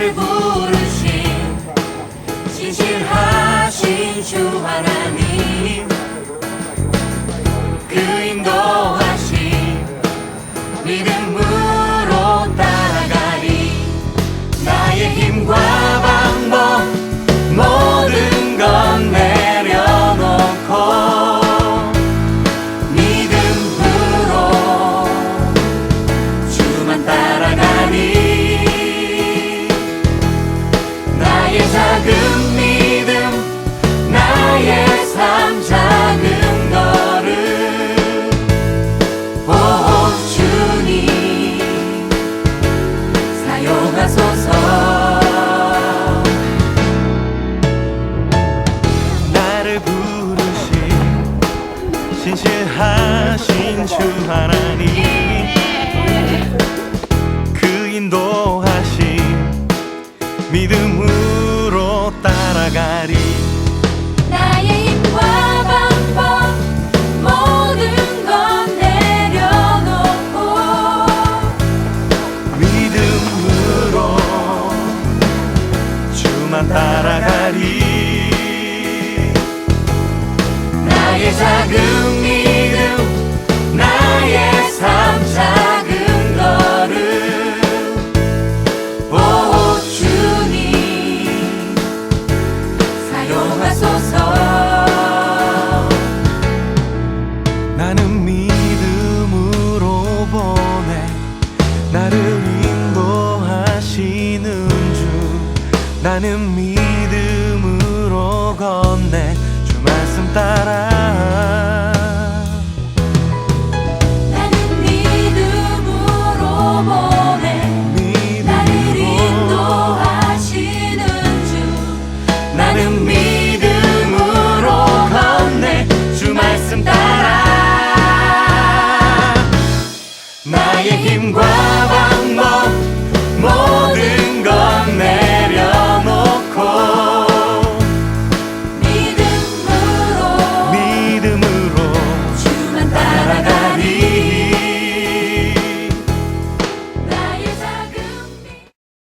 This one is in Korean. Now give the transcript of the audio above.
Bible. 신실하신 주 하나님. 그 인도하심 믿음으로 따라가리. 나의 힘과 방법 모든 건 내려놓고 믿음으로 주만 따라가리 나는 믿음으로 건네. 주 말씀 따라